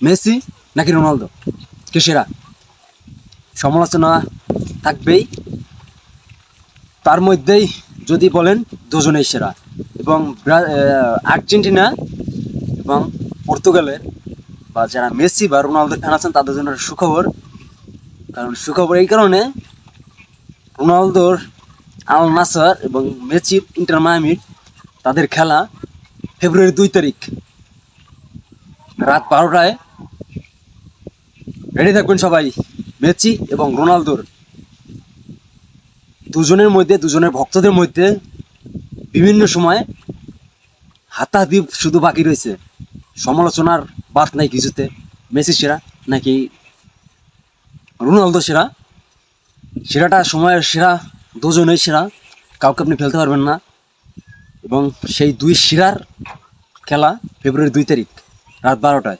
Messi নাকি Ronaldo? কে সেরা? সমালোচনা থাকবেই। তার মধ্যেই যদি বলেন দুজনেই সেরা। এবং আর্জেন্টিনা এবং পর্তুগালের বা যারা মেসি বা রোনালদোর ফ্যান আছেন, তাদের জন্য সুখবর। কারণ সুখবর এই কারণে রোনালদোর আল নাসার এবং মেসির ইন্টার মায়ামির তাদের খেলা ফেব্রুয়ারি দুই তারিখ রাত বারোটায় রেডি থাকবেন সবাই, মেসি এবং রোনালদোর। দুজনের মধ্যে, দুজনের ভক্তদের মধ্যে বিভিন্ন সময় হাতাহাতি শুধু বাকি রয়েছে। সমালোচনার বাদ নাই কিছুতে। মেসি সেরা নাকি রোনালদো সেরা? সেরাটা সময়ের সেরা, দুজনেই সেরা। কাউকে আপনি ফেলতে পারবেন না। এবং সেই দুই সেরার খেলা ফেব্রুয়ারি দুই তারিখ, রাত বারোটায়।